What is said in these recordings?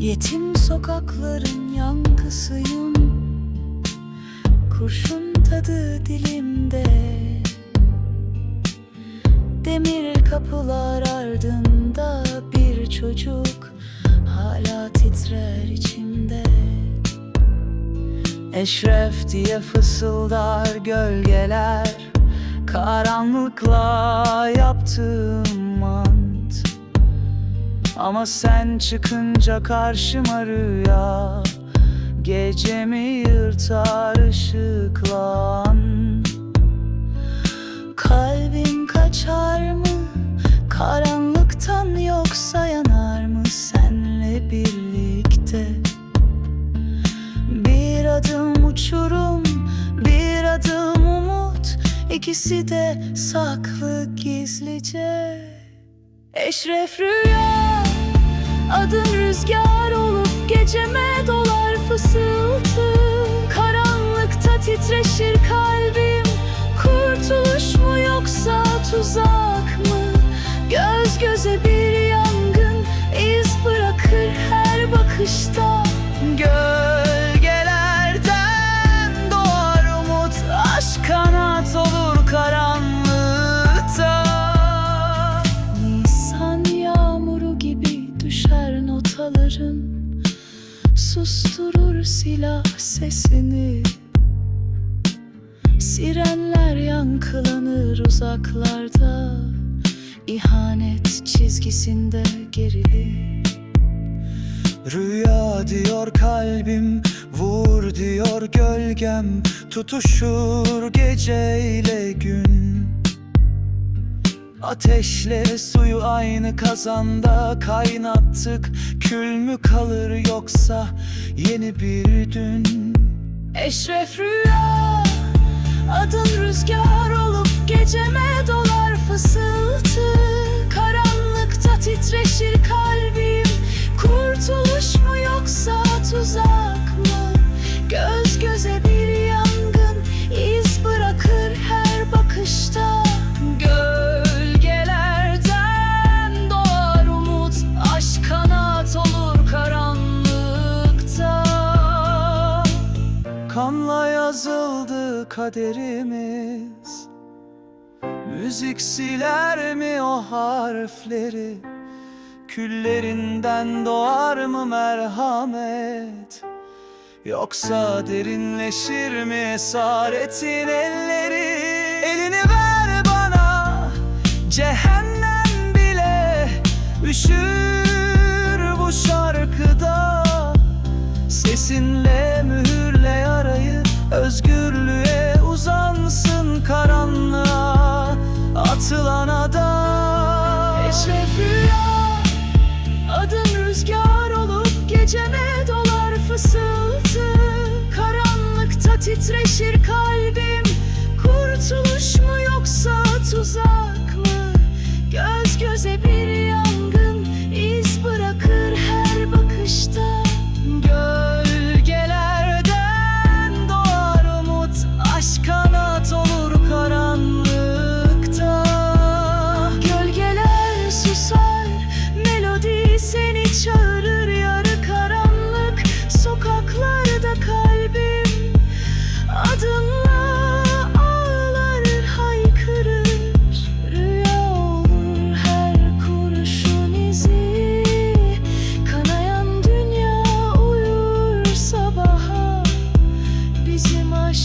Yetim sokakların yankısıyım. Kurşun tadı dilimde. Demir kapılar ardında bir çocuk Hala titrer içimde. Eşref diye fısıldar gölgeler Karanlıkla yaptığım ant Ama sen çıkınca karşıma rüya. Gecemi yırtar ışıklan. Kalbim kaçar mı? Karanlıktan yoksa yanar mı? Senle birlikte. Bir adım uçurum bir adım umut. İkisi de saklı gizlice. Eşref rüya adın rüzgar olup geceme dolar fısıltı. Karanlıkta titreşir kalbim. Kurtuluş mu yoksa tuzak mı? Göz göze bir yangın iz bırakır her bakışta. Gölgelerden düşer notaların Susturur silah sesini. Sirenler yankılanır uzaklarda İhanet çizgisinde gerilir Rüya diyor kalbim, vur diyor gölgem Tutuşur geceyle gün Ateşle suyu aynı kazanda kaynattık. Kül mü kalır yoksa yeni bir dün? Eşref rüya Adın rüzgar olup kaderimiz. Müzik siler mi o harfleri? Küllerinden doğar mı merhamet? Yoksa derinleşir mi esaretin elleri? Elini ver bana Cehennem bile Üşür bu şarkıda. Sesinle geceme dolar fısıltı. Karanlıkta titreşir kalbim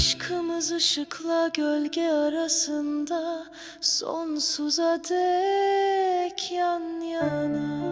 aşkımız ışıkla gölge arasında sonsuza dek yan yana.